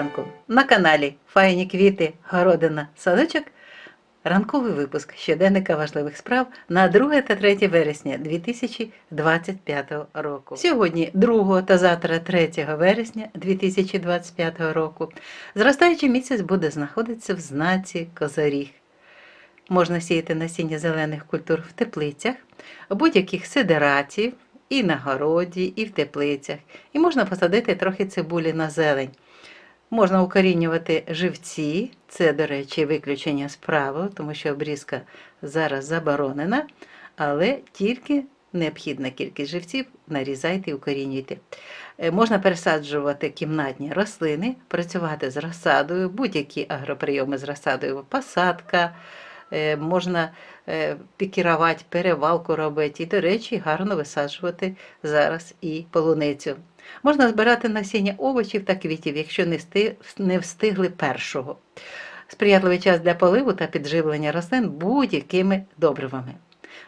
ранку на каналі Файні квіти, городина, садочок. Ранковий випуск щоденника важливих справ на 2 та 3 вересня 2025 року. Сьогодні 2 та завтра 3 вересня 2025 року зростаючий місяць буде знаходитися в знаці Козоріг. Можна сіяти насіння зелених культур в теплицях, будь-яких сидератів, і на городі, і в теплицях. І можна посадити трохи цибулі на зелень. Можна укорінювати живці, це, до речі, виключення з правил, тому що обрізка зараз заборонена, але тільки необхідна кількість живців нарізайте і укорінюйте. Е, Можна пересаджувати кімнатні рослини, працювати з розсадою, будь-які агроприйоми з розсадою, посадка, е, можна е, пікірувати, перевалку робити. І, до речі, гарно висаджувати зараз і полуницю. Можна збирати насіння овочів та квітів, якщо не встигли першого. Сприятливий час для поливу та підживлення рослин будь-якими добривами.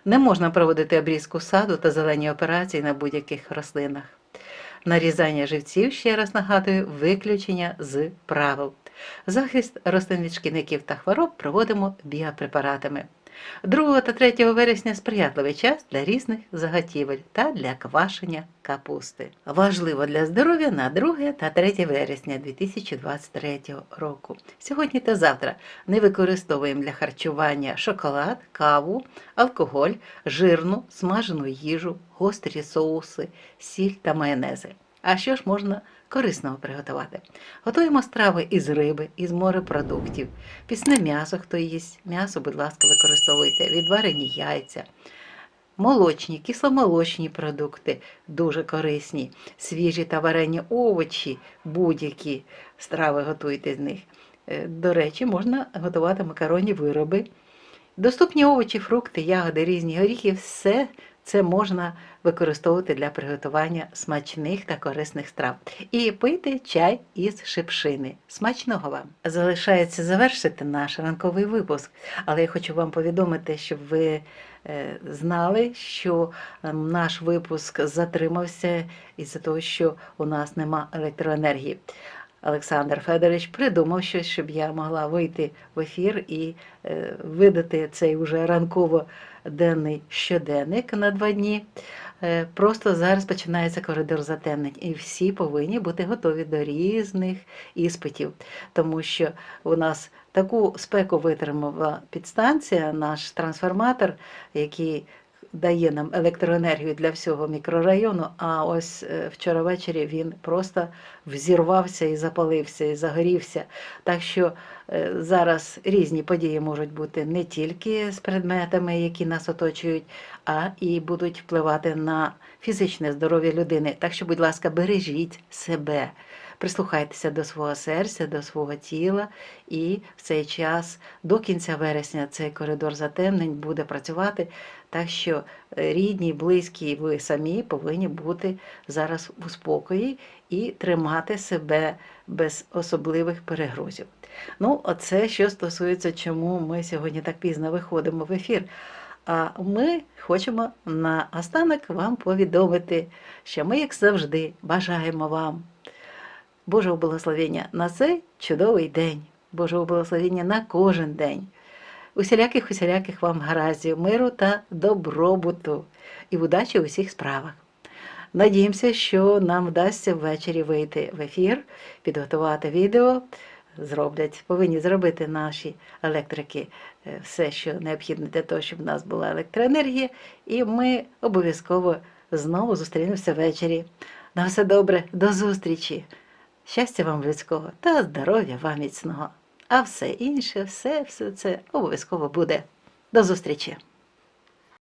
Не можна проводити обрізку саду та зелені операції на будь-яких рослинах. Нарізання живців, ще раз нагадую, виключення з правил. Захист рослин від шкідників та хвороб проводимо біопрепаратами. 2 та 3 вересня сприятливий час для різних заготівель та для квашення капусти. Важливо для здоров'я на 2 та 3 вересня 2023 року. Сьогодні та завтра не використовуємо для харчування шоколад, каву, алкоголь, жирну, смажену їжу, гострі соуси, сіль та майонези. А що ж можна корисного приготувати? Готуємо страви із риби, із морепродуктів, пісне м'ясо, хто їсть. М'ясо, будь ласка, використовуйте, відварені яйця, молочні, кисломолочні продукти дуже корисні, свіжі та варені овочі, будь-які страви готуйте з них. Е, До речі, можна готувати макаронні вироби. Доступні овочі, фрукти, ягоди, різні горіхи, все це можна використовувати для приготування смачних та корисних страв. І пийте чай із шипшини. Смачного вам! Залишається завершити наш ранковий випуск, але я хочу вам повідомити, щоб ви е, знали, що е, наш випуск затримався із-за того, що у нас нема електроенергії. Олександр Федорович придумав щось, щоб я могла вийти в ефір і е, видати цей уже ранково-денний щоденник на два дні. Е, Просто зараз починається коридор затемнень, і всі повинні бути готові до різних іспитів, тому що у нас таку спеку витримала підстанція, наш трансформатор, який дає нам електроенергію для всього мікрорайону. А ось е, вчора ввечері він просто взірвався і запалився, і загорівся. Так що е, зараз різні події можуть бути не тільки з предметами, які нас оточують, а і будуть впливати на фізичне здоров'я людини. Так що, будь ласка, бережіть себе. Прислухайтеся до свого серця, до свого тіла, і в цей час до кінця вересня цей коридор затемнень буде працювати. Так що е, рідні, близькі, ви самі повинні бути зараз у спокої і тримати себе без особливих перегрузів. Ну, оце що стосується, чому ми сьогодні так пізно виходимо в ефір. А ми хочемо на останок вам повідомити, що ми, як завжди, бажаємо вам Божого благословення на цей чудовий день, Божого благословення на кожен день. Усіляких усіляких вам гараздів, миру та добробуту і удачі у всіх справах. Надіємося, що нам вдасться ввечері вийти в ефір, підготувати відео. Зроблять, повинні зробити наші електрики е, все, що необхідно для того, щоб в нас була електроенергія, і ми обов'язково знову зустрінемося ввечері. На все добре, до зустрічі! Щастя вам людського та здоров'я вам міцного. А все інше, все, все це обов'язково буде. До зустрічі!